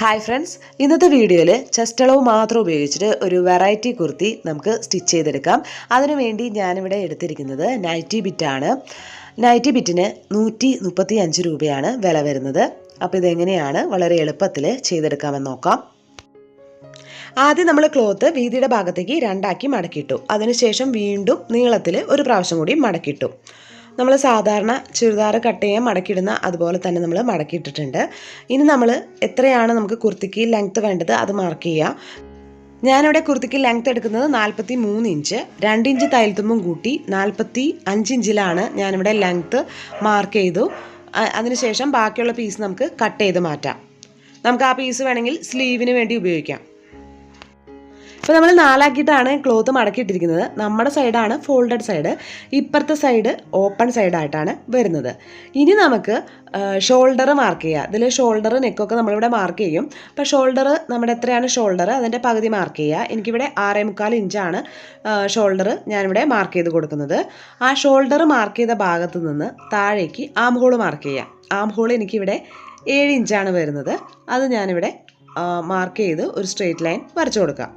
Hi friends ഇന്നത്തെ വീഡിയോയിൽ chest അളവ് മാത്രം ഉപയോഗിച്ചിട്ട് ഒരു വെറൈറ്റി കുർത്തി നമുക്ക് സ്റ്റിച്ച് ചെയ്തെടുക്കാം. അതിനുവേണ്ടി ഞാനിവിടെ എടുത്തിരിക്കുന്നത് നൈറ്റി ബിറ്റാണ് നൈറ്റി ബിറ്റിന് നൂറ്റി മുപ്പത്തി അഞ്ച് രൂപയാണ് വില വരുന്നത്. അപ്പോൾ ഇതെങ്ങനെയാണ് വളരെ എളുപ്പത്തിൽ ചെയ്തെടുക്കാമെന്ന് നോക്കാം. ആദ്യം നമ്മൾ ക്ലോത്ത് വീതിയുടെ ഭാഗത്തേക്ക് രണ്ടാക്കി മടക്കിയിട്ടു. അതിനുശേഷം വീണ്ടും നീളത്തിൽ ഒരു പ്രാവശ്യം കൂടി മടക്കിയിട്ടു. നമ്മൾ സാധാരണ ചുരിദാർ കട്ട് ചെയ്യാൻ മടക്കിയിടുന്ന അതുപോലെ തന്നെ നമ്മൾ മടക്കിയിട്ടിട്ടുണ്ട്. ഇനി നമ്മൾ എത്രയാണ് നമുക്ക് കുർത്തിക്ക് ലെങ്ത്ത് വേണ്ടത് അത് മാർക്ക് ചെയ്യുക ഞാനിവിടെ കുർത്തിക്ക് ലെങ്ത്ത് എടുക്കുന്നത് നാൽപ്പത്തി മൂന്ന് ഇഞ്ച് രണ്ട് ഇഞ്ച് തയ്യൽത്തുമ്പും കൂട്ടി നാൽപ്പത്തി അഞ്ച് ഇഞ്ചിലാണ് ഞാനിവിടെ ലെങ്ത്ത് മാർക്ക് ചെയ്തു. അതിനുശേഷം ബാക്കിയുള്ള പീസ് നമുക്ക് കട്ട് ചെയ്ത് മാറ്റാം. നമുക്ക് ആ പീസ് വേണമെങ്കിൽ സ്ലീവിന് വേണ്ടി ഉപയോഗിക്കാം. ഇപ്പോൾ നമ്മൾ നാലാക്കിയിട്ടാണ് ക്ലോത്ത് മടക്കിയിട്ടിരിക്കുന്നത്. നമ്മുടെ സൈഡാണ് ഫോൾഡഡ് സൈഡ്. ഇപ്പുറത്തെ സൈഡ് ഓപ്പൺ സൈഡായിട്ടാണ് വരുന്നത്. ഇനി നമുക്ക് ഷോൾഡർ മാർക്ക് ചെയ്യുക ഇതിൽ ഷോൾഡർ നെക്കൊക്കെ നമ്മളിവിടെ മാർക്ക് ചെയ്യും. അപ്പോൾ ഷോൾഡർ നമ്മുടെ എത്രയാണ് ഷോൾഡർ? അതിന്റെ പകുതി മാർക്ക് ചെയ്യുക. എനിക്കിവിടെ ആറേ മുക്കാൽ ഇഞ്ചാണ് ഷോൾഡർ ഞാനിവിടെ മാർക്ക് ചെയ്ത് കൊടുക്കുന്നത്. ആ ഷോൾഡർ മാർക്ക് ചെയ്ത ഭാഗത്ത് നിന്ന് താഴേക്ക് ആം ഹോൾ മാർക്ക് ചെയ്യുക ആം ഹോൾ എനിക്കിവിടെ ഏഴ് ഇഞ്ചാണ് വരുന്നത്. അത് ഞാനിവിടെ മാർക്ക് ചെയ്ത് ഒരു സ്ട്രെയിറ്റ് ലൈൻ വരച്ചു കൊടുക്കാം.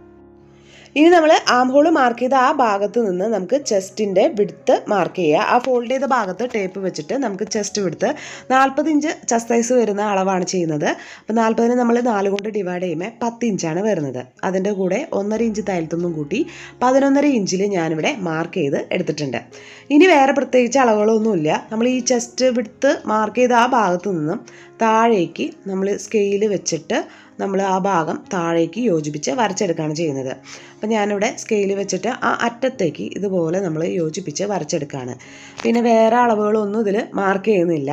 ഇനി നമ്മൾ ആം ഹോൾ മാർക്ക് ചെയ്ത ആ ഭാഗത്ത് നിന്ന് നമുക്ക് ചെസ്റ്റിന്റെ വിടുത്ത് മാർക്ക് ചെയ്യുക. ആ ഫോൾഡ് ചെയ്ത ഭാഗത്ത് ടേപ്പ് വെച്ചിട്ട് നമുക്ക് ചെസ്റ്റ് വിടുത്ത് നാൽപ്പത് ഇഞ്ച് ചെസ്റ്റ് സൈസ് വരുന്ന അളവാണ് ചെയ്യുന്നത്. അപ്പോൾ നാൽപ്പതിന് നമ്മൾ നാല് കൊണ്ട് ഡിവൈഡ് ചെയ്യുമ്പോൾ പത്ത് ഇഞ്ചാണ് വരുന്നത്. അതിന്റെ കൂടെ ഒന്നര ഇഞ്ച് തയ്യൽത്തുമ്പും കൂട്ടി പതിനൊന്നര ഇഞ്ചിൽ ഞാനിവിടെ മാർക്ക് ചെയ്ത് എടുത്തിട്ടുണ്ട്. ഇനി വേറെ പ്രത്യേകിച്ച് അളവുകളൊന്നുമില്ല. നമ്മൾ ഈ ചെസ്റ്റ് വിടുത്ത് മാർക്ക് ചെയ്ത ആ ഭാഗത്ത് നിന്നും താഴേക്ക് നമ്മൾ സ്കെയിൽ വെച്ചിട്ട് നമ്മൾ ആ ഭാഗം താഴേക്ക് യോജിപ്പിച്ച് വരച്ചെടുക്കുകയാണ് ചെയ്യുന്നത്. അപ്പം ഞാനിവിടെ സ്കെയിൽ വെച്ചിട്ട് ആ അറ്റത്തേക്ക് ഇതുപോലെ നമ്മൾ യോജിപ്പിച്ച് വരച്ചെടുക്കുകയാണ്. പിന്നെ വേറെ അളവുകളൊന്നും ഇതിൽ മാർക്ക് ചെയ്യുന്നില്ല.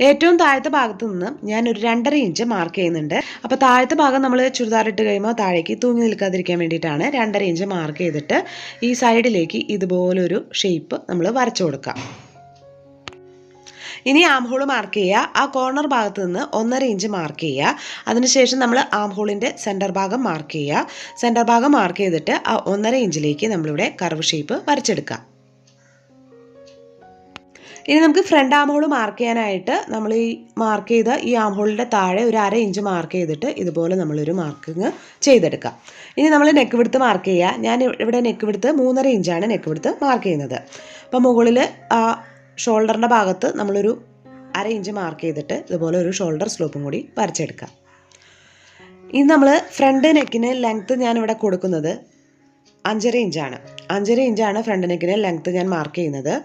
ഏറ്റവും താഴത്തെ ഭാഗത്ത് നിന്ന് ഞാൻ ഒരു രണ്ടര ഇഞ്ച് മാർക്ക് ചെയ്യുന്നുണ്ട്. അപ്പോൾ താഴത്തെ ഭാഗം നമ്മൾ ചുരിദാർ ഇട്ട് കഴിയുമ്പോൾ താഴേക്ക് തൂങ്ങി നിൽക്കാതിരിക്കാൻ വേണ്ടിയിട്ടാണ് രണ്ടര ഇഞ്ച് മാർക്ക് ചെയ്തിട്ട് ഈ സൈഡിലേക്ക് ഇതുപോലൊരു ഷേപ്പ് നമ്മൾ വരച്ചു കൊടുക്കാം ഇനി ആം ഹോൾ മാർക്ക് ചെയ്യുക. ആ കോർണർ ഭാഗത്ത് നിന്ന് ഒന്നര ഇഞ്ച് മാർക്ക് ചെയ്യുക. അതിനുശേഷം നമ്മൾ ആം ഹോളിന്റെ സെന്റർ ഭാഗം മാർക്ക് ചെയ്യുക. സെന്റർ ഭാഗം മാർക്ക് ചെയ്തിട്ട് ആ ഒന്നര ഇഞ്ചിലേക്ക് നമ്മളിവിടെ കർവ് ഷേപ്പ് വരച്ചെടുക്കാം ഇനി നമുക്ക് ഫ്രണ്ട് ആം ഹോൾ മാർക്ക് ചെയ്യാനായിട്ട് നമ്മൾ ഈ മാർക്ക് ചെയ്ത ഈ ആം ഹോളിന്റെ താഴെ ഒരു അര ഇഞ്ച് മാർക്ക് ചെയ്തിട്ട് ഇതുപോലെ നമ്മളൊരു മാർക്കിങ് ചെയ്തെടുക്കാം ഇനി നമ്മൾ നെക്ക് വിടുത്ത് മാർക്ക് ചെയ്യുക. ഞാൻ ഇവിടെ നെക്ക് വിടുത്ത് മൂന്നര ഇഞ്ചാണ് നെക്ക് വിടുത്ത് മാർക്ക് ചെയ്യുന്നത്. അപ്പോൾ മുകളിൽ ഷോൾഡറിന്റെ ഭാഗത്ത് നമ്മളൊരു അര ഇഞ്ച് മാർക്ക് ചെയ്തിട്ട് ഇതുപോലെ ഒരു ഷോൾഡർ സ്ലോപ്പും കൂടി വരച്ചെടുക്കാം. ഇനി നമ്മൾ ഫ്രണ്ട് നെക്കിന് ലെങ്ത്ത് ഞാനിവിടെ കൊടുക്കുന്നത് അഞ്ചര ഇഞ്ചാണ് അഞ്ചര ഇഞ്ചാണ് ഫ്രണ്ട് നെക്കിന് ലെങ്ത്ത് ഞാൻ മാർക്ക് ചെയ്യുന്നത്.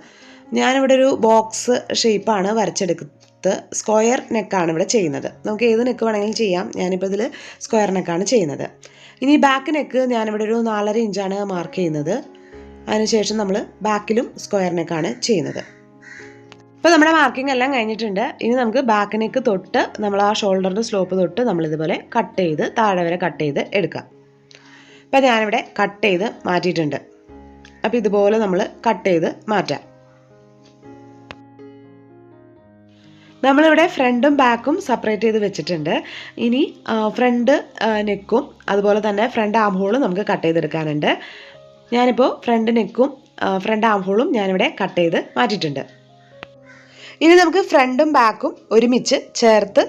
ഞാനിവിടെ ഒരു ബോക്സ് ഷേപ്പാണ് വരച്ചെടുത്ത് സ്ക്വയർ നെക്കാണ് ഇവിടെ ചെയ്യുന്നത്. നമുക്ക് ഏത് നെക്ക് വേണമെങ്കിലും ചെയ്യാം. ഞാനിപ്പോൾ ഇതിൽ സ്ക്വയർ നെക്കാണ് ചെയ്യുന്നത്. ഇനി ബാക്ക് നെക്ക് ഞാനിവിടെ ഒരു നാലര ഇഞ്ചാണ് മാർക്ക് ചെയ്യുന്നത്. അതിനുശേഷം നമ്മൾ ബാക്കിലും സ്ക്വയർ നെക്കാണ് ചെയ്യുന്നത്. ഇപ്പോൾ നമ്മുടെ മാർക്കിംഗ് എല്ലാം കഴിഞ്ഞിട്ടുണ്ട്. ഇനി നമുക്ക് ബാക്ക് നെക്ക് തൊട്ട് നമ്മൾ ആ ഷോൾഡറിന്റെ സ്ലോപ്പ് തൊട്ട് നമ്മളിതുപോലെ കട്ട് ചെയ്ത് താഴെ വരെ കട്ട് ചെയ്ത് എടുക്കാം. ഇപ്പം ഞാനിവിടെ കട്ട് ചെയ്ത് മാറ്റിയിട്ടുണ്ട്. അപ്പോൾ ഇതുപോലെ നമ്മൾ കട്ട് ചെയ്ത് മാറ്റാം. നമ്മളിവിടെ ഫ്രണ്ടും ബാക്കും സെപ്പറേറ്റ് ചെയ്ത് വെച്ചിട്ടുണ്ട്. ഇനി ഫ്രണ്ട് നെക്കും അതുപോലെ തന്നെ ഫ്രണ്ട് ആം ഹോളും നമുക്ക് കട്ട് ചെയ്തെടുക്കാനുണ്ട്. ഞാനിപ്പോൾ ഫ്രണ്ട് നെക്കും ഫ്രണ്ട് ആം ഹോളും ഞാനിവിടെ കട്ട് ചെയ്ത് മാറ്റിയിട്ടുണ്ട്. ഇനി നമുക്ക് ഫ്രണ്ടും ബാക്കും ഒരുമിച്ച് ചേർത്ത്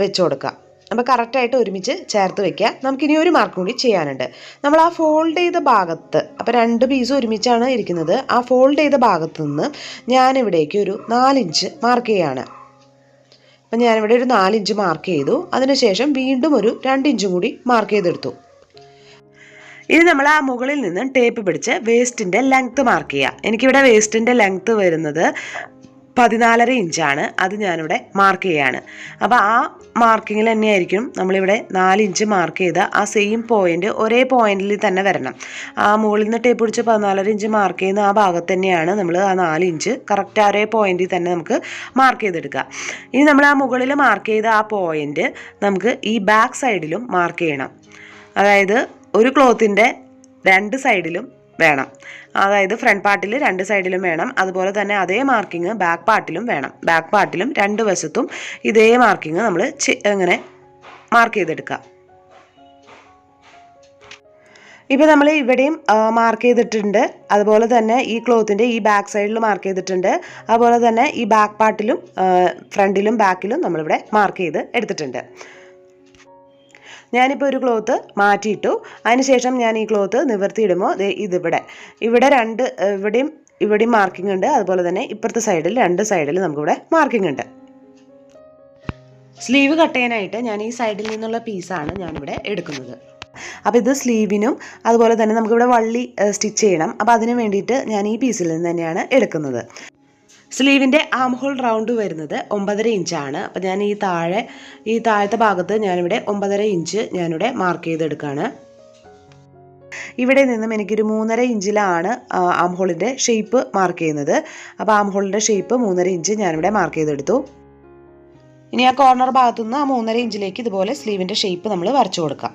വെച്ച് കൊടുക്കാം. അപ്പോൾ കറക്റ്റായിട്ട് ഒരുമിച്ച് ചേർത്ത് വെക്കുക. നമുക്കിനി ഒരു മാർക്ക് കൂടി ചെയ്യാനുണ്ട്. നമ്മൾ ആ ഫോൾഡ് ചെയ്ത ഭാഗത്ത് അപ്പോൾ രണ്ട് പീസ് ഒരുമിച്ചാണ് ഇരിക്കുന്നത്. ആ ഫോൾഡ് ചെയ്ത ഭാഗത്ത് നിന്ന് ഞാനിവിടേക്ക് ഒരു നാലിഞ്ച് മാർക്ക് ചെയ്യാണ്. അപ്പം ഞാനിവിടെ ഒരു നാലിഞ്ച് മാർക്ക് ചെയ്തു. അതിനുശേഷം വീണ്ടും ഒരു രണ്ടിഞ്ചും കൂടി മാർക്ക് ചെയ്തെടുത്തു. ഇനി നമ്മൾ ആ മുകളിൽ നിന്ന് ടേപ്പ് പിടിച്ച് വേസ്റ്റിന്റെ ലെങ്ത്ത് മാർക്ക് ചെയ്യുക. എനിക്കിവിടെ വേസ്റ്റിന്റെ ലെങ്ത്ത് വരുന്നത് പതിനാലര ഇഞ്ചാണ്. അത് ഞാനിവിടെ മാർക്ക് ചെയ്യാണ്. അപ്പോൾ ആ മാർക്കിങ്ങിൽ തന്നെയായിരിക്കും നമ്മളിവിടെ നാല് ഇഞ്ച് മാർക്ക് ചെയ്ത് ആ സെയിം പോയിന്റ് ഒരേ പോയിന്റിൽ തന്നെ വരണം. ആ മുകളിൽ നിന്ന് ടേപ്പ് പിടിച്ച് പതിനാലര ഇഞ്ച് മാർക്ക് ചെയ്യുന്ന ആ ഭാഗത്ത് തന്നെയാണ് നമ്മൾ ആ നാല് ഇഞ്ച് കറക്റ്റ് ഒരേ പോയിന്റിൽ തന്നെ നമുക്ക് മാർക്ക് ചെയ്തെടുക്കുക. ഇനി നമ്മൾ ആ മുകളിൽ മാർക്ക് ചെയ്ത ആ പോയിന്റ് നമുക്ക് ഈ ബാക്ക് സൈഡിലും മാർക്ക് ചെയ്യണം. അതായത് ഒരു ക്ലോത്തിന്റെ രണ്ട് സൈഡിലും വേണം. അതായത് ഫ്രണ്ട് പാർട്ടിൽ രണ്ട് സൈഡിലും വേണം. അതുപോലെ തന്നെ അതേ മാർക്കിങ് ബാക്ക് പാർട്ടിലും വേണം. ബാക്ക് പാർട്ടിലും രണ്ട് വശത്തും ഇതേ മാർക്കിങ് നമ്മൾ ഇങ്ങനെ മാർക്ക് ചെയ്തെടുക്കുക. ഇപ്പോൾ നമ്മൾ ഇവിടെയും മാർക്ക് ചെയ്തിട്ടുണ്ട്. അതുപോലെ തന്നെ ഈ ക്ലോത്തിന്റെ ഈ ബാക്ക് സൈഡിൽ മാർക്ക് ചെയ്തിട്ടുണ്ട്. അതുപോലെ തന്നെ ഈ ബാക്ക് പാർട്ടിലും ഫ്രണ്ടിലും ബാക്കിലും നമ്മളിവിടെ മാർക്ക് ചെയ്ത് എടുത്തിട്ടുണ്ട്. ഞാനിപ്പോൾ ഒരു ക്ലോത്ത് മാറ്റിയിട്ടു. അതിനുശേഷം ഞാൻ ഈ ക്ലോത്ത് നിവർത്തിയിടുമ്പോൾ ദേ ഇതിവിടെ. ഇവിടെ രണ്ട് ഇവിടെയും ഇവിടെയും മാർക്കിംഗ് ഉണ്ട്. അതുപോലെ തന്നെ ഇപ്പുറത്തെ സൈഡിൽ രണ്ട് സൈഡിൽ നമുക്കിവിടെ മാർക്കിംഗ് ഉണ്ട്. സ്ലീവ് കട്ട് ചെയ്യാനായിട്ട് ഞാൻ ഈ സൈഡിൽ നിന്നുള്ള പീസാണ് ഞാനിവിടെ എടുക്കുന്നത്. അപ്പോൾ ഇത് സ്ലീവിനും അതുപോലെ തന്നെ നമുക്കിവിടെ വള്ളി സ്റ്റിച്ച് ചെയ്യണം. അപ്പോൾ അതിന് വേണ്ടിയിട്ട് ഞാൻ ഈ പീസിൽ നിന്ന് തന്നെയാണ് എടുക്കുന്നത്. സ്ലീവിന്റെ ആം ഹോൾ റൗണ്ട് വരുന്നത് ഒമ്പതര ഇഞ്ചാണ്. അപ്പോൾ ഞാൻ ഈ താഴെ ഈ താഴത്തെ ഭാഗത്ത് ഞാനിവിടെ ഒമ്പതര ഇഞ്ച് ഞാനിവിടെ മാർക്ക് ചെയ്തെടുക്കുകയാണ് ഇവിടെ നിന്നും എനിക്കൊരു മൂന്നര ഇഞ്ചിലാണ് ആം ഹോളിന്റെ ഷേപ്പ് മാർക്ക് ചെയ്യുന്നത്. അപ്പോൾ ആം ഹോളിന്റെ ഷേപ്പ് മൂന്നര ഇഞ്ച് ഞാനിവിടെ മാർക്ക് ചെയ്തെടുത്തു. ഇനി ആ കോർണർ ഭാഗത്തുനിന്ന് ആ മൂന്നര ഇഞ്ചിലേക്ക് ഇതുപോലെ സ്ലീവിന്റെ ഷേപ്പ് നമ്മൾ വരച്ചു കൊടുക്കാം.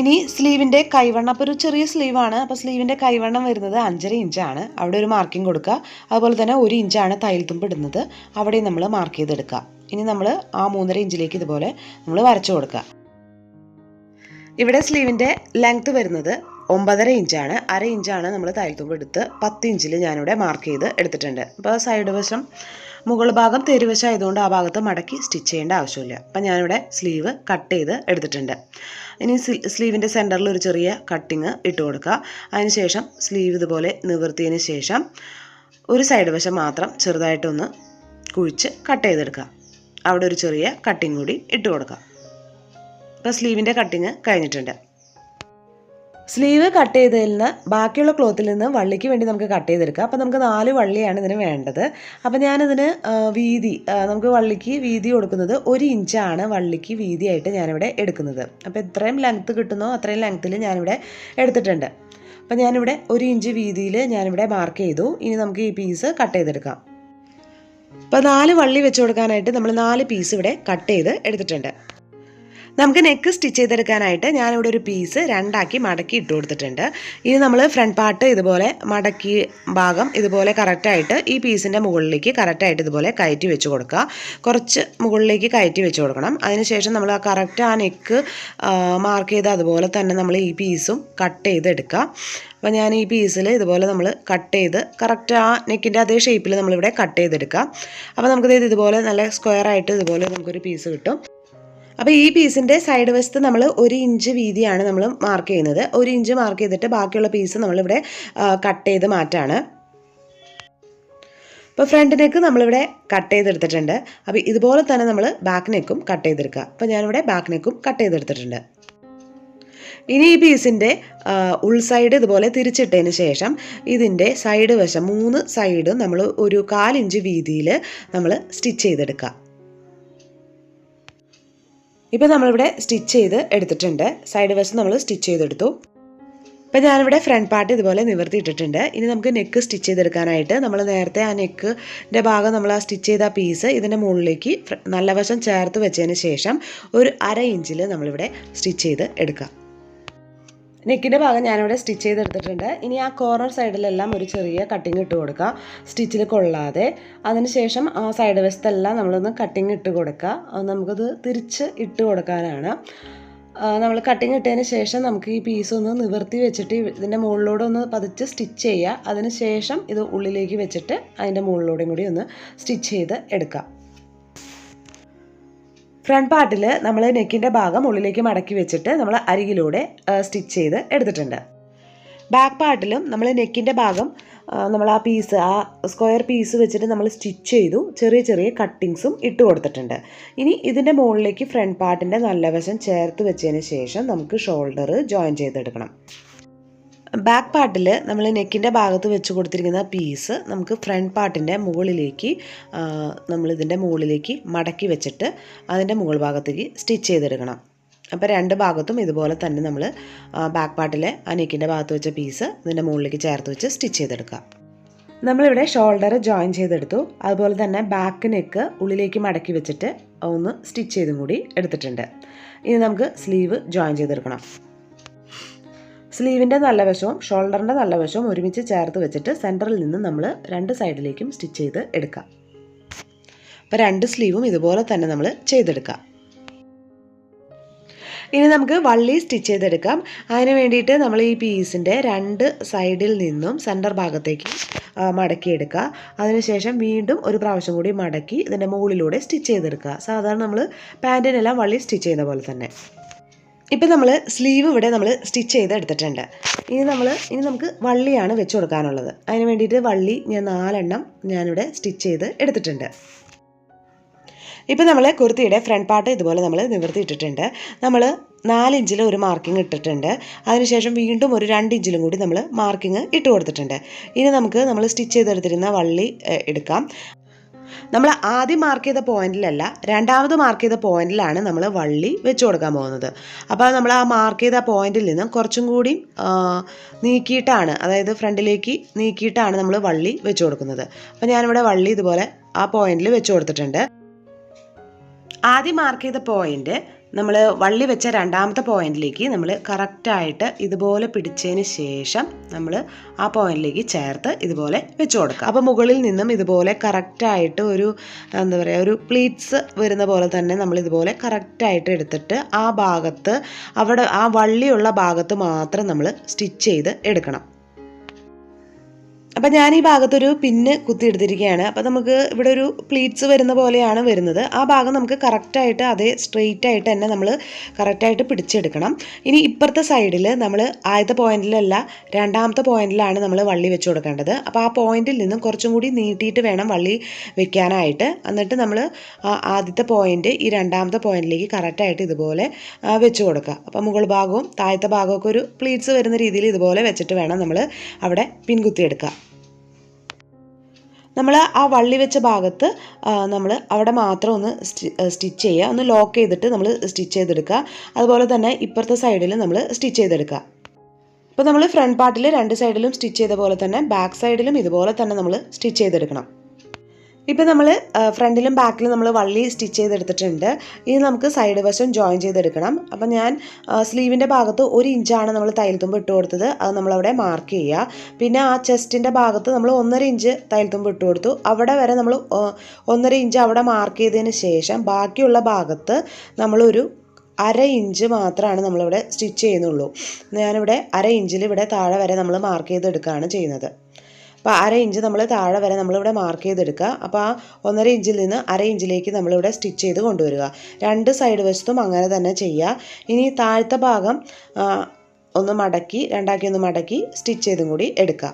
ഇനി സ്ലീവിന്റെ കൈവണ്ണം അപ്പോൾ ഒരു ചെറിയ സ്ലീവാണ് അപ്പോൾ സ്ലീവിന്റെ കൈവണ്ണം വരുന്നത് അഞ്ചര ഇഞ്ചാണ് അവിടെ ഒരു മാർക്കിംഗ് കൊടുക്കുക. അതുപോലെ തന്നെ ഒരു ഇഞ്ചാണ് തയ്യൽ തുമ്പ് ഇടുന്നത്. അവിടെ നമ്മൾ മാർക്ക് ചെയ്തെടുക്കുക. ഇനി നമ്മൾ ആ മൂന്നര ഇഞ്ചിലേക്ക് ഇതുപോലെ നമ്മൾ വരച്ചു കൊടുക്കുക. ഇവിടെ സ്ലീവിന്റെ ലെങ്ത്ത് വരുന്നത് ഒമ്പതര ഇഞ്ചാണ് അര ഇഞ്ചാണ് നമ്മൾ തയ്യൽത്തുമ്പ് എടുത്ത് പത്ത് ഇഞ്ചിൽ ഞാനിവിടെ മാർക്ക് ചെയ്ത് എടുത്തിട്ടുണ്ട്. അപ്പോൾ സൈഡ് വശം മുകൾ ഭാഗം തെരുവശം ആയതുകൊണ്ട് ആ ഭാഗത്ത് മടക്കി സ്റ്റിച്ച് ചെയ്യേണ്ട ആവശ്യമില്ല. അപ്പം ഞാനിവിടെ സ്ലീവ് കട്ട് ചെയ്ത് എടുത്തിട്ടുണ്ട്. ഇനി സ്ലീവിന്റെ സെന്ററിൽ ഒരു ചെറിയ കട്ടിങ് ഇട്ട് കൊടുക്കുക. അതിനുശേഷം സ്ലീവ് ഇതുപോലെ നിവർത്തിയതിന് ശേഷം ഒരു സൈഡ് വശം മാത്രം ചെറുതായിട്ടൊന്ന് കുഴിച്ച് കട്ട് ചെയ്തെടുക്കുക. അവിടെ ഒരു ചെറിയ കട്ടിങ് കൂടി ഇട്ട് കൊടുക്കുക. അപ്പോൾ സ്ലീവിന്റെ കട്ടിങ് കഴിഞ്ഞിട്ടുണ്ട്. സ്ലീവ് കട്ട് ചെയ്തതിൽ നിന്ന് ബാക്കിയുള്ള ക്ലോത്തിൽ നിന്ന് വള്ളിക്ക് വേണ്ടി നമുക്ക് കട്ട് ചെയ്തെടുക്കാം. അപ്പോൾ നമുക്ക് നാല് വള്ളിയാണ് ഇതിന് വേണ്ടത്. അപ്പോൾ ഞാനിതിന് വീതി നമുക്ക് വള്ളിക്ക് വീതി കൊടുക്കുന്നത് ഒരു ഇഞ്ചാണ് വള്ളിക്ക് വീതിയായിട്ട് ഞാനിവിടെ എടുക്കുന്നത്. അപ്പോൾ എത്രയും ലെങ്ത്ത് കിട്ടുന്നോ അത്രയും ലെങ്ത്തിൽ ഞാനിവിടെ എടുത്തിട്ടുണ്ട്. അപ്പോൾ ഞാനിവിടെ ഒരു ഇഞ്ച് വീതിയിൽ ഞാനിവിടെ മാർക്ക് ചെയ്തു. ഇനി നമുക്ക് ഈ പീസ് കട്ട് ചെയ്തെടുക്കാം. അപ്പോൾ നാല് വള്ളി വെച്ച് കൊടുക്കാനായിട്ട് നമ്മൾ നാല് പീസ് ഇവിടെ കട്ട് ചെയ്ത് എടുത്തിട്ടുണ്ട്. നമുക്ക് നെക്ക് സ്റ്റിച്ച് ചെയ്തെടുക്കാനായിട്ട് ഞാനിവിടെ ഒരു പീസ് രണ്ടാക്കി മടക്കി ഇട്ട് കൊടുത്തിട്ടുണ്ട്. ഇനി നമ്മൾ ഫ്രണ്ട് പാർട്ട് ഇതുപോലെ മടക്കി ഭാഗം ഇതുപോലെ കറക്റ്റായിട്ട് ഈ പീസിന്റെ മുകളിലേക്ക് കറക്റ്റായിട്ട് ഇതുപോലെ കയറ്റി വെച്ച് കൊടുക്കുക. കുറച്ച് മുകളിലേക്ക് കയറ്റി വെച്ച് കൊടുക്കണം. അതിനുശേഷം നമ്മൾ ആ കറക്റ്റ് ആ നെക്ക് മാർക്ക് ചെയ്ത് അതുപോലെ തന്നെ നമ്മൾ ഈ പീസും കട്ട് ചെയ്തെടുക്കുക അപ്പോൾ ഞാൻ ഈ പീസിൽ ഇതുപോലെ നമ്മൾ കട്ട് ചെയ്ത് കറക്റ്റ് ആ നെക്കിന്റെ അതേ ഷേപ്പിൽ നമ്മളിവിടെ കട്ട് ചെയ്തെടുക്കുക. അപ്പോൾ നമുക്കിത് ഇതുപോലെ നല്ല സ്ക്വയർ ആയിട്ട് ഇതുപോലെ നമുക്കൊരു പീസ് കിട്ടും. അപ്പോൾ ഈ പീസിന്റെ സൈഡ് വശത്ത് നമ്മൾ ഒരു ഇഞ്ച് വീതിയാണ് നമ്മൾ മാർക്ക് ചെയ്യുന്നത്. ഒരു ഇഞ്ച് മാർക്ക് ചെയ്തിട്ട് ബാക്കിയുള്ള പീസ് നമ്മളിവിടെ കട്ട് ചെയ്ത് മാറ്റാണ്. അപ്പോൾ ഫ്രണ്ട് നെക്ക് നമ്മളിവിടെ കട്ട് ചെയ്തെടുത്തിട്ടുണ്ട്. അപ്പോൾ ഇതുപോലെ തന്നെ നമ്മൾ ബാക്ക് നെക്കും കട്ട് ചെയ്തെടുക്കുക. അപ്പോൾ ഞാനിവിടെ ബാക്ക് നെക്കും കട്ട് ചെയ്തെടുത്തിട്ടുണ്ട്. ഇനി ഈ പീസിന്റെ ഉൾസൈഡ് ഇതുപോലെ തിരിച്ചിട്ടതിന് ശേഷം ഇതിന്റെ സൈഡ് വശം മൂന്ന് സൈഡും നമ്മൾ ഒരു കാലിഞ്ച് വീതിയിൽ നമ്മൾ സ്റ്റിച്ച് ചെയ്തെടുക്കുക. ഇപ്പോൾ നമ്മളിവിടെ സ്റ്റിച്ച് ചെയ്ത് എടുത്തിട്ടുണ്ട്. സൈഡ് വശം നമ്മൾ സ്റ്റിച്ച് ചെയ്തെടുത്തു. ഇപ്പോൾ ഞാനിവിടെ ഫ്രണ്ട് പാർട്ട് ഇതുപോലെ നിവർത്തിയിട്ടിട്ടുണ്ട്. ഇനി നമുക്ക് നെക്ക് സ്റ്റിച്ച് ചെയ്തെടുക്കാനായിട്ട് നമ്മൾ നേരത്തെ ആ നെക്കിന്റെ ഭാഗം നമ്മൾ ആ സ്റ്റിച്ച് ചെയ്ത പീസ് ഇതിന്റെ മുകളിലേക്ക് നല്ല വശം ചേർത്ത് വെച്ചതിന് ശേഷം ഒരു അര ഇഞ്ചിൽ നമ്മളിവിടെ സ്റ്റിച്ച് ചെയ്ത് എടുക്കാം. നെക്കിന്റെ ഭാഗം ഞാനിവിടെ സ്റ്റിച്ച് ചെയ്തെടുത്തിട്ടുണ്ട്. ഇനി ആ കോർണർ സൈഡിലെല്ലാം ഒരു ചെറിയ കട്ടിങ് ഇട്ട് കൊടുക്കുക. സ്റ്റിച്ചിൽ കൊള്ളാതെ. അതിനുശേഷം ആ സൈഡ് വശത്തെല്ലാം നമ്മളൊന്ന് കട്ടിങ് ഇട്ട് കൊടുക്കുക. നമുക്കത് തിരിച്ച് ഇട്ട് കൊടുക്കാനാണ്. നമ്മൾ കട്ടിങ് ഇട്ടതിന് ശേഷം നമുക്ക് ഈ പീസ് ഒന്ന് നിവർത്തി വെച്ചിട്ട് ഇതിന്റെ മുകളിലൂടെ ഒന്ന് പതിച്ച് സ്റ്റിച്ച് ചെയ്യുക. അതിന് ശേഷം ഇത് ഉള്ളിലേക്ക് വെച്ചിട്ട് അതിന്റെ മുകളിലൂടെയും കൂടി ഒന്ന് സ്റ്റിച്ച് ചെയ്ത് എടുക്കാം ഫ്രണ്ട് പാർട്ടിൽ നമ്മൾ നെക്കിന്റെ ഭാഗം ഉള്ളിലേക്ക് മടക്കി വെച്ചിട്ട് നമ്മൾ അരികിലൂടെ സ്റ്റിച്ച് ചെയ്ത് എടുത്തിട്ടുണ്ട്. ബാക്ക് പാർട്ടിലും നമ്മൾ നെക്കിന്റെ ഭാഗം നമ്മൾ ആ പീസ് ആ സ്ക്വയർ പീസ് വെച്ചിട്ട് നമ്മൾ സ്റ്റിച്ച് ചെയ്തു ചെറിയ ചെറിയ കട്ടിങ്സും ഇട്ട് കൊടുത്തിട്ടുണ്ട്. ഇനി ഇതിന്റെ മുകളിലേക്ക് ഫ്രണ്ട് പാർട്ടിന്റെ നല്ല വശം ചേർത്ത് വെച്ചതിന് ശേഷം നമുക്ക് ഷോൾഡർ ജോയിൻ ചെയ്തെടുക്കണം. ബാക്ക് പാർട്ടിൽ നമ്മൾ നെക്കിന്റെ ഭാഗത്ത് വെച്ച് കൊടുത്തിരിക്കുന്ന പീസ് നമുക്ക് ഫ്രണ്ട് പാർട്ടിന്റെ മുകളിലേക്ക് നമ്മളിതിന്റെ മുകളിലേക്ക് മടക്കി വെച്ചിട്ട് അതിന്റെ മുകൾ ഭാഗത്തേക്ക് സ്റ്റിച്ച് ചെയ്തെടുക്കണം. അപ്പോൾ രണ്ട് ഭാഗത്തും ഇതുപോലെ തന്നെ നമ്മൾ ബാക്ക് പാർട്ടിലെ ആ നെക്കിന്റെ ഭാഗത്ത് വെച്ച പീസ് ഇതിന്റെ മുകളിലേക്ക് ചേർത്ത് വെച്ച് സ്റ്റിച്ച് ചെയ്തെടുക്കുക. നമ്മളിവിടെ ഷോൾഡർ ജോയിൻ ചെയ്തെടുത്തു. അതുപോലെ തന്നെ ബാക്ക് നെക്ക് ഉള്ളിലേക്ക് മടക്കി വെച്ചിട്ട് ഒന്ന് സ്റ്റിച്ച് ചെയ്തും കൂടി എടുത്തിട്ടുണ്ട്. ഇനി നമുക്ക് സ്ലീവ് ജോയിൻ ചെയ്തെടുക്കണം. സ്ലീവിന്റെ നല്ല വശവും ഷോൾഡറിന്റെ നല്ല വശവും ഒരുമിച്ച് ചേർത്ത് വെച്ചിട്ട് സെന്ററിൽ നിന്ന് നമ്മൾ രണ്ട് സൈഡിലേക്കും സ്റ്റിച്ച് ചെയ്ത് എടുക്കാം. അപ്പോൾ രണ്ട് സ്ലീവും ഇതുപോലെ തന്നെ നമ്മൾ ചെയ്തെടുക്കാം. ഇനി നമുക്ക് വള്ളി സ്റ്റിച്ച് ചെയ്തെടുക്കാം. അതിന് വേണ്ടിയിട്ട് നമ്മൾ ഈ പീസിന്റെ രണ്ട് സൈഡിൽ നിന്നും സെന്റർ ഭാഗത്തേക്ക് മടക്കിയെടുക്കുക. അതിനുശേഷം വീണ്ടും ഒരു പ്രാവശ്യം കൂടി മടക്കി ഇതിന്റെ മുകളിലൂടെ സ്റ്റിച്ച് ചെയ്തെടുക്കുക. സാധാരണ നമ്മൾ പാന്റിനെല്ലാം വള്ളി സ്റ്റിച്ച് ചെയ്യുന്ന പോലെ തന്നെ. ഇപ്പം നമ്മൾ സ്ലീവ് ഇവിടെ നമ്മൾ സ്റ്റിച്ച് ചെയ്ത് എടുത്തിട്ടുണ്ട്. ഇനി നമ്മൾ ഇനി നമുക്ക് വള്ളിയാണ് വെച്ച് കൊടുക്കാനുള്ളത്. അതിന് വേണ്ടിയിട്ട് വള്ളി ഞാൻ നാലെണ്ണം ഞാനിവിടെ സ്റ്റിച്ച് ചെയ്ത് എടുത്തിട്ടുണ്ട്. ഇപ്പം നമ്മൾ കുർത്തിയുടെ ഫ്രണ്ട് പാർട്ട് ഇതുപോലെ നമ്മൾ നിവർത്തിയിട്ടിട്ടുണ്ട്. നമ്മൾ നാലിഞ്ചിൽ ഒരു മാർക്കിംഗ് ഇട്ടിട്ടുണ്ട്. അതിനുശേഷം വീണ്ടും ഒരു രണ്ട് ഇഞ്ചിലും കൂടി നമ്മൾ മാർക്കിംഗ് ഇട്ട് കൊടുത്തിട്ടുണ്ട്. ഇനി നമുക്ക് നമ്മൾ സ്റ്റിച്ച് ചെയ്തെടുത്തിരുന്ന വള്ളി എടുക്കാം. നമ്മൾ ആദ്യം മാർക്ക് ചെയ്ത പോയിന്റിലല്ല രണ്ടാമത് മാർക്ക് ചെയ്ത പോയിന്റിലാണ് നമ്മൾ വള്ളി വെച്ച് കൊടുക്കാൻ പോകുന്നത്. അപ്പോൾ നമ്മൾ ആ മാർക്ക് ചെയ്ത പോയിന്റിൽ നിന്നും കുറച്ചും കൂടി നീക്കിയിട്ടാണ് അതായത് ഫ്രണ്ടിലേക്ക് നീക്കിയിട്ടാണ് നമ്മൾ വള്ളി വെച്ച് കൊടുക്കുന്നത്. അപ്പോൾ ഞാനിവിടെ വള്ളി ഇതുപോലെ ആ പോയിന്റിൽ വെച്ച് കൊടുത്തിട്ടുണ്ട്. ആദ്യം മാർക്ക് ചെയ്ത പോയിന്റ് നമ്മൾ വള്ളി വെച്ച രണ്ടാമത്തെ പോയിന്റിലേക്ക് നമ്മൾ കറക്റ്റായിട്ട് ഇതുപോലെ പിടിച്ചതിന് ശേഷം നമ്മൾ ആ പോയിന്റിലേക്ക് ചേർത്ത് ഇതുപോലെ വെച്ച് കൊടുക്കുക. അപ്പോൾ മുകളിൽ നിന്നും ഇതുപോലെ കറക്റ്റായിട്ട് ഒരു എന്താ പറയുക ഒരു പ്ലീറ്റ്സ് വരുന്ന പോലെ തന്നെ നമ്മൾ ഇതുപോലെ കറക്റ്റായിട്ട് എടുത്തിട്ട് ആ ഭാഗത്ത് അവിടെ ആ വള്ളിയുള്ള ഭാഗത്ത് മാത്രം നമ്മൾ സ്റ്റിച്ച് ചെയ്ത് എടുക്കണം. അപ്പം ഞാൻ ഈ ഭാഗത്തൊരു പിന്ന് കുത്തിയെടുത്തിരിക്കുകയാണ്. അപ്പം നമുക്ക് ഇവിടെ ഒരു പ്ലീറ്റ്സ് വരുന്ന പോലെയാണ് വരുന്നത്. ആ ഭാഗം നമുക്ക് കറക്റ്റായിട്ട് അതേ സ്ട്രെയിറ്റ് ആയിട്ട് തന്നെ നമ്മൾ കറക്റ്റായിട്ട് പിടിച്ചെടുക്കണം. ഇനി ഇപ്പുറത്തെ സൈഡിൽ നമ്മൾ ആദ്യത്തെ പോയിന്റിലല്ല രണ്ടാമത്തെ പോയിന്റിലാണ് നമ്മൾ വള്ളി വെച്ച് കൊടുക്കേണ്ടത്. അപ്പോൾ ആ പോയിന്റിൽ നിന്നും കുറച്ചും കൂടി നീട്ടിയിട്ട് വേണം വള്ളി വെക്കാനായിട്ട്. എന്നിട്ട് നമ്മൾ ആദ്യത്തെ പോയിന്റ് ഈ രണ്ടാമത്തെ പോയിന്റിലേക്ക് കറക്റ്റായിട്ട് ഇതുപോലെ വെച്ച് കൊടുക്കുക. അപ്പോൾ മുകൾ ഭാഗവും താഴത്തെ ഭാഗമൊക്കെ ഒരു പ്ലീറ്റ്സ് വരുന്ന രീതിയിൽ ഇതുപോലെ വെച്ചിട്ട് വേണം നമ്മൾ അവിടെ പിൻകുത്തിയെടുക്കുക. നമ്മൾ ആ വള്ളി വെച്ച ഭാഗത്ത് നമ്മൾ അവിടെ മാത്രം ഒന്ന് സ്റ്റിച്ച് ചെയ്യുക. ഒന്ന് ലോക്ക് ചെയ്തിട്ട് നമ്മൾ സ്റ്റിച്ച് ചെയ്തെടുക്കുക. അതുപോലെ തന്നെ ഇപ്പുറത്തെ സൈഡിൽ നമ്മൾ സ്റ്റിച്ച് ചെയ്തെടുക്കുക. അപ്പോൾ നമ്മൾ ഫ്രണ്ട് പാർട്ടിൽ രണ്ട് സൈഡിലും സ്റ്റിച്ച് ചെയ്ത പോലെ തന്നെ ബാക്ക് സൈഡിലും ഇതുപോലെ തന്നെ നമ്മൾ സ്റ്റിച്ച് ചെയ്തെടുക്കണം. ഇപ്പം നമ്മൾ ഫ്രണ്ടിലും ബാക്കിലും നമ്മൾ വള്ളി സ്റ്റിച്ച് ചെയ്തെടുത്തിട്ടുണ്ട്. ഇനി നമുക്ക് സൈഡ് വശം ജോയിൻ ചെയ്തെടുക്കണം. അപ്പം ഞാൻ സ്ലീവിന്റെ ഭാഗത്ത് ഒരു ഇഞ്ചാണ് നമ്മൾ തൈൽത്തുമ്പ് തുമ്പ് ഇട്ട് കൊടുത്തത്. അത് നമ്മളവിടെ മാർക്ക് ചെയ്യുക. പിന്നെ ആ ചെസ്റ്റിന്റെ ഭാഗത്ത് നമ്മൾ ഒന്നര ഇഞ്ച് തൈൽത്തുമ്പ് തുമ്പ് ഇട്ട് കൊടുത്തു. അവിടെ വരെ നമ്മൾ ഒന്നര ഇഞ്ച് അവിടെ മാർക്ക് ചെയ്തതിന് ശേഷം ബാക്കിയുള്ള ഭാഗത്ത് നമ്മളൊരു അര ഇഞ്ച് മാത്രമാണ് നമ്മളിവിടെ സ്റ്റിച്ച് ചെയ്യുന്നുള്ളൂ. ഞാനിവിടെ അര ഇഞ്ചിൽ ഇവിടെ താഴെ വരെ നമ്മൾ മാർക്ക് ചെയ്തെടുക്കുകയാണ് ചെയ്യുന്നത്. അപ്പോൾ അര ഇഞ്ച് നമ്മൾ താഴെ വരെ നമ്മളിവിടെ മാർക്ക് ചെയ്തെടുക്കുക. അപ്പോൾ ആ ഒന്നര ഇഞ്ചിൽ നിന്ന് അര ഇഞ്ചിലേക്ക് നമ്മളിവിടെ സ്റ്റിച്ച് ചെയ്ത് കൊണ്ടുവരിക. രണ്ട് സൈഡ് വശത്തും അങ്ങനെ തന്നെ ചെയ്യുക. ഇനി താഴത്തെ ഭാഗം ഒന്ന് മടക്കി രണ്ടാക്കി ഒന്ന് മടക്കി സ്റ്റിച്ച് ചെയ്തും കൂടി എടുക്കുക.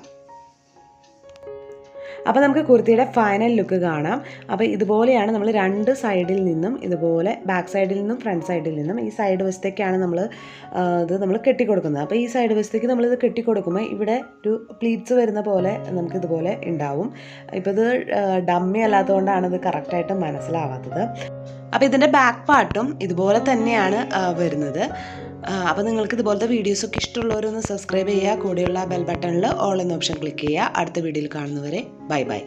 അപ്പോൾ നമുക്ക് കുർത്തിയുടെ ഫൈനൽ ലുക്ക് കാണാം. അപ്പോൾ ഇതുപോലെയാണ് നമ്മൾ രണ്ട് സൈഡിൽ നിന്നും ഇതുപോലെ ബാക്ക് സൈഡിൽ നിന്നും ഫ്രണ്ട് സൈഡിൽ നിന്നും ഈ സൈഡ് വശത്തേക്കാണ് നമ്മൾ ഇത് നമ്മൾ കെട്ടിക്കൊടുക്കുന്നത്. അപ്പോൾ ഈ സൈഡ് വശത്തേക്ക് നമ്മളിത് കെട്ടിക്കൊടുക്കുമ്പോൾ ഇവിടെ ഒരു പ്ലീറ്റ്സ് വരുന്ന പോലെ നമുക്കിതുപോലെ ഉണ്ടാവും. ഇപ്പോൾ ഇത് ഡമ്മി അല്ലാത്തതുകൊണ്ടാണ് ഇത് കറക്റ്റായിട്ട് മനസ്സിലാവാത്തത്. അപ്പോൾ ഇതിന്റെ ബാക്ക് പാർട്ടും ഇതുപോലെ തന്നെയാണ് വരുന്നത്. അപ്പോൾ നിങ്ങൾക്ക് ഇതുപോലത്തെ വീഡിയോസൊക്കെ ഇഷ്ടമുള്ളവരൊന്ന് സബ്സ്ക്രൈബ് ചെയ്യുക. കൂടെയുള്ള ബെൽ ബട്ടണിൽ ഓൾ എന്ന ഓപ്ഷൻ ക്ലിക്ക് ചെയ്യുക. അടുത്ത വീഡിയോയിൽ കാണുന്നവരെ ബൈ ബൈ